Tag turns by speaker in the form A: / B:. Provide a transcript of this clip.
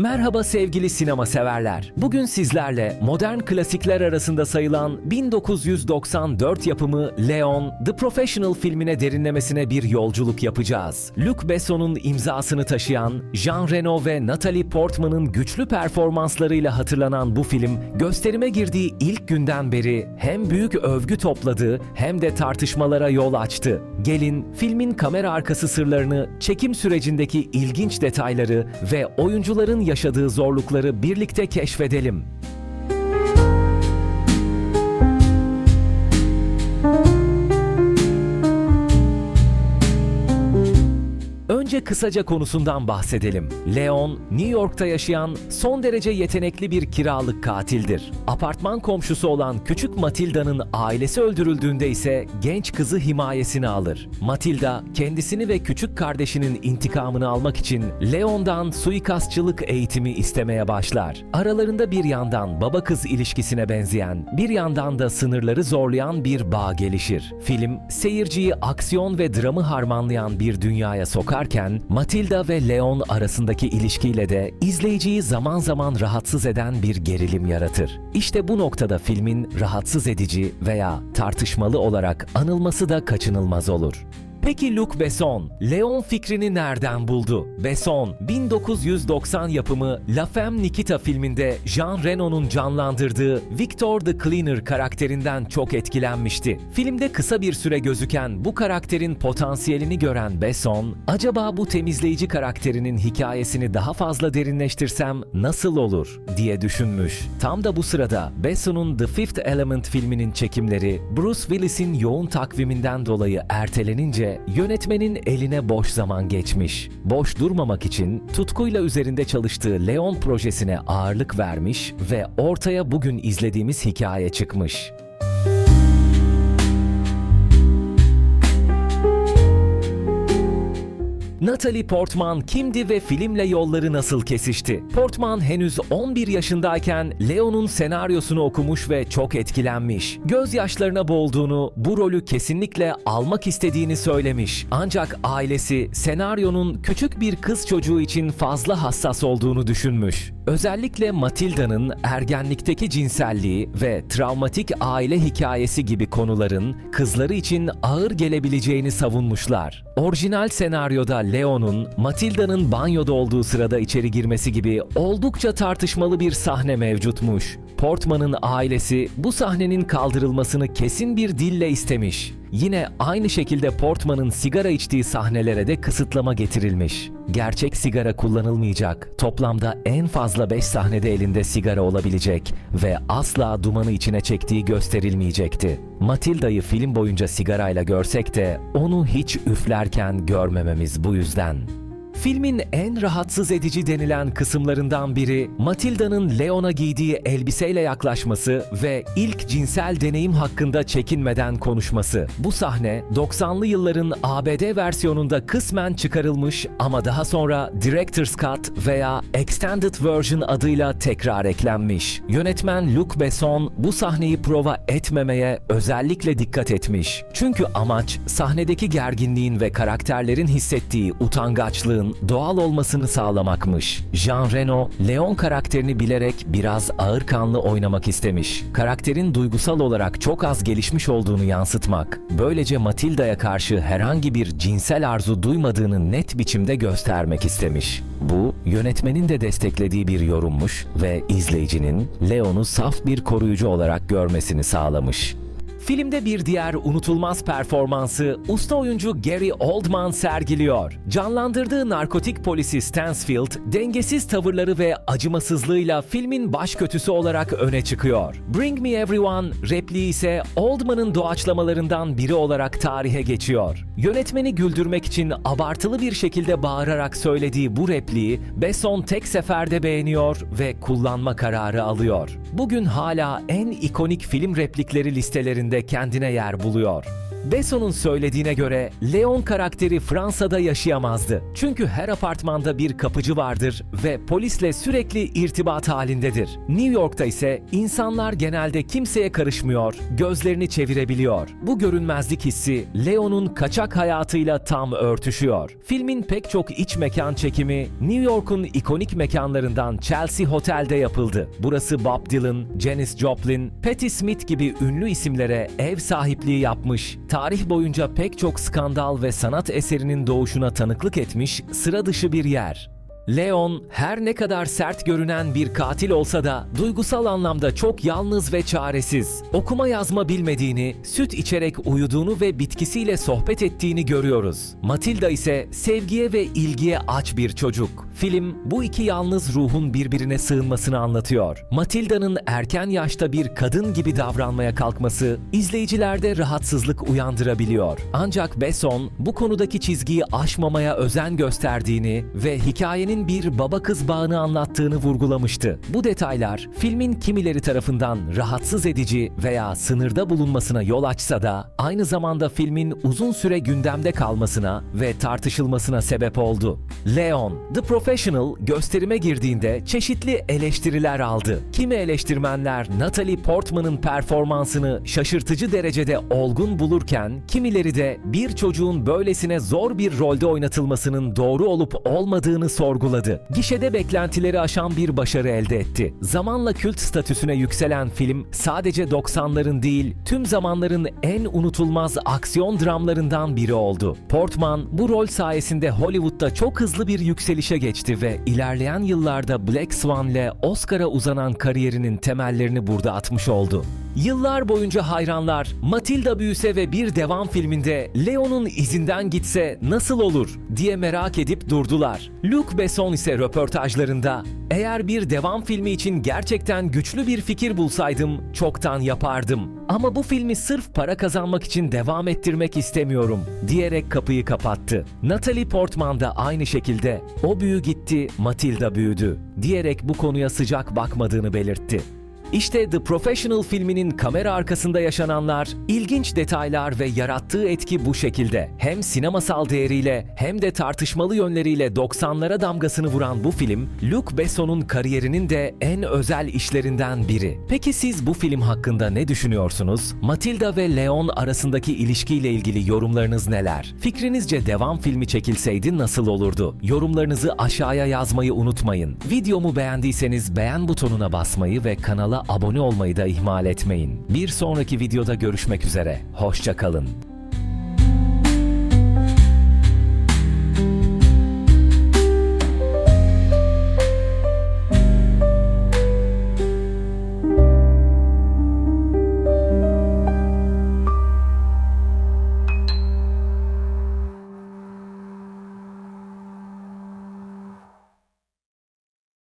A: Merhaba sevgili sinema severler. Bugün sizlerle modern klasikler arasında sayılan 1994 yapımı Leon, The Professional filmine derinlemesine bir yolculuk yapacağız. Luc Besson'un imzasını taşıyan, Jean Reno ve Natalie Portman'ın güçlü performanslarıyla hatırlanan bu film, gösterime girdiği ilk günden beri hem büyük övgü topladı hem de tartışmalara yol açtı. Gelin filmin kamera arkası sırlarını, çekim sürecindeki ilginç detayları ve oyuncuların yaşadığı zorlukları birlikte keşfedelim. Önce kısaca konusundan bahsedelim. Leon, New York'ta yaşayan son derece yetenekli bir kiralık katildir. Apartman komşusu olan küçük Matilda'nın ailesi öldürüldüğünde ise genç kızı himayesine alır. Matilda, kendisini ve küçük kardeşinin intikamını almak için Leon'dan suikastçılık eğitimi istemeye başlar. Aralarında bir yandan baba kız ilişkisine benzeyen, bir yandan da sınırları zorlayan bir bağ gelişir. Film, seyirciyi aksiyon ve dramı harmanlayan bir dünyaya sokarken, Matilda ve Leon arasındaki ilişkiyle de izleyiciyi zaman zaman rahatsız eden bir gerilim yaratır. İşte bu noktada filmin rahatsız edici veya tartışmalı olarak anılması da kaçınılmaz olur. Peki Luc Besson, Leon fikrini nereden buldu? Besson, 1990 yapımı La Femme Nikita filminde Jean Reno'nun canlandırdığı Victor the Cleaner karakterinden çok etkilenmişti. Filmde kısa bir süre gözüken bu karakterin potansiyelini gören Besson, acaba bu temizleyici karakterinin hikayesini daha fazla derinleştirsem nasıl olur diye düşünmüş. Tam da bu sırada Besson'un The Fifth Element filminin çekimleri Bruce Willis'in yoğun takviminden dolayı ertelenince yönetmenin eline boş zaman geçmiş. Boş durmamak için tutkuyla üzerinde çalıştığı Leon projesine ağırlık vermiş ve ortaya bugün izlediğimiz hikaye çıkmış. Natalie Portman kimdi ve filmle yolları nasıl kesişti? Portman henüz 11 yaşındayken Leon'un senaryosunu okumuş ve çok etkilenmiş. Gözyaşlarına boğulduğunu, bu rolü kesinlikle almak istediğini söylemiş. Ancak ailesi senaryonun küçük bir kız çocuğu için fazla hassas olduğunu düşünmüş. Özellikle Matilda'nın ergenlikteki cinselliği ve travmatik aile hikayesi gibi konuların kızları için ağır gelebileceğini savunmuşlar. Orijinal senaryoda Leon'un Matilda'nın banyoda olduğu sırada içeri girmesi gibi oldukça tartışmalı bir sahne mevcutmuş. Portman'ın ailesi bu sahnenin kaldırılmasını kesin bir dille istemiş. Yine aynı şekilde Portman'ın sigara içtiği sahnelere de kısıtlama getirilmiş. Gerçek sigara kullanılmayacak. Toplamda en fazla 5 sahnede elinde sigara olabilecek ve asla dumanı içine çektiği gösterilmeyecekti. Matilda'yı film boyunca sigarayla görsek de onu hiç üflerken görmememiz bu yüzden. Filmin en rahatsız edici denilen kısımlarından biri Matilda'nın Leon'a giydiği elbiseyle yaklaşması ve ilk cinsel deneyim hakkında çekinmeden konuşması. Bu sahne 90'lı yılların ABD versiyonunda kısmen çıkarılmış ama daha sonra Director's Cut veya Extended Version adıyla tekrar eklenmiş. Yönetmen Luc Besson bu sahneyi prova etmemeye özellikle dikkat etmiş. Çünkü amaç sahnedeki gerginliğin ve karakterlerin hissettiği utangaçlığın doğal olmasını sağlamakmış. Jean Reno, Leon karakterini bilerek biraz ağır kanlı oynamak istemiş. Karakterin duygusal olarak çok az gelişmiş olduğunu yansıtmak, böylece Matilda'ya karşı herhangi bir cinsel arzu duymadığını net biçimde göstermek istemiş. Bu, yönetmenin de desteklediği bir yorummuş ve izleyicinin Leon'u saf bir koruyucu olarak görmesini sağlamış. Filmde bir diğer unutulmaz performansı usta oyuncu Gary Oldman sergiliyor. Canlandırdığı narkotik polisi Stansfield, dengesiz tavırları ve acımasızlığıyla filmin baş kötüsü olarak öne çıkıyor. Bring Me Everyone repliği ise Oldman'ın doğaçlamalarından biri olarak tarihe geçiyor. Yönetmeni güldürmek için abartılı bir şekilde bağırarak söylediği bu repliği Besson tek seferde beğeniyor ve kullanma kararı alıyor. Bugün hala en ikonik film replikleri listelerinde kendine yer buluyor. Besson'un söylediğine göre Leon karakteri Fransa'da yaşayamazdı. Çünkü her apartmanda bir kapıcı vardır ve polisle sürekli irtibat halindedir. New York'ta ise insanlar genelde kimseye karışmıyor, gözlerini çevirebiliyor. Bu görünmezlik hissi Leon'un kaçak hayatıyla tam örtüşüyor. Filmin pek çok iç mekan çekimi New York'un ikonik mekanlarından Chelsea Hotel'de yapıldı. Burası Bob Dylan, Janis Joplin, Patti Smith gibi ünlü isimlere ev sahipliği yapmış, tarih boyunca pek çok skandal ve sanat eserinin doğuşuna tanıklık etmiş sıra dışı bir yer. Leon her ne kadar sert görünen bir katil olsa da duygusal anlamda çok yalnız ve çaresiz. Okuma yazma bilmediğini, süt içerek uyuduğunu ve bitkisiyle sohbet ettiğini görüyoruz. Matilda ise sevgiye ve ilgiye aç bir çocuk. Film bu iki yalnız ruhun birbirine sığınmasını anlatıyor. Matilda'nın erken yaşta bir kadın gibi davranmaya kalkması izleyicilerde rahatsızlık uyandırabiliyor. Ancak Besson bu konudaki çizgiyi aşmamaya özen gösterdiğini ve hikayenin bir baba kız bağını anlattığını vurgulamıştı. Bu detaylar filmin kimileri tarafından rahatsız edici veya sınırda bulunmasına yol açsa da aynı zamanda filmin uzun süre gündemde kalmasına ve tartışılmasına sebep oldu. Leon, The Professional gösterime girdiğinde çeşitli eleştiriler aldı. Kimi eleştirmenler Natalie Portman'ın performansını şaşırtıcı derecede olgun bulurken, kimileri de bir çocuğun böylesine zor bir rolde oynatılmasının doğru olup olmadığını sorguladı. Gişede beklentileri aşan bir başarı elde etti. Zamanla kült statüsüne yükselen film sadece 90'ların değil, tüm zamanların en unutulmaz aksiyon dramlarından biri oldu. Portman bu rol sayesinde Hollywood'da çok hızlı bir yükselişe geçti ve ilerleyen yıllarda Black Swan ile Oscar'a uzanan kariyerinin temellerini burada atmış oldu. Yıllar boyunca hayranlar Matilda büyüse ve bir devam filminde Leon'un izinden gitse nasıl olur diye merak edip durdular. Luc Besson ise röportajlarında eğer bir devam filmi için gerçekten güçlü bir fikir bulsaydım çoktan yapardım. Ama bu filmi sırf para kazanmak için devam ettirmek istemiyorum diyerek kapıyı kapattı. Natalie Portman da aynı şekilde o büyü gitti, Matilda büyüdü diyerek bu konuya sıcak bakmadığını belirtti. İşte The Professional filminin kamera arkasında yaşananlar, ilginç detaylar ve yarattığı etki bu şekilde. Hem sinemasal değeriyle hem de tartışmalı yönleriyle 90'lara damgasını vuran bu film, Luc Besson'un kariyerinin de en özel işlerinden biri. Peki siz bu film hakkında ne düşünüyorsunuz? Matilda ve Leon arasındaki ilişkiyle ilgili yorumlarınız neler? Fikrinizce devam filmi çekilseydi nasıl olurdu? Yorumlarınızı aşağıya yazmayı unutmayın. Videomu beğendiyseniz beğen butonuna basmayı ve kanala abone olmayı da ihmal etmeyin. Bir sonraki videoda görüşmek üzere. Hoşça kalın.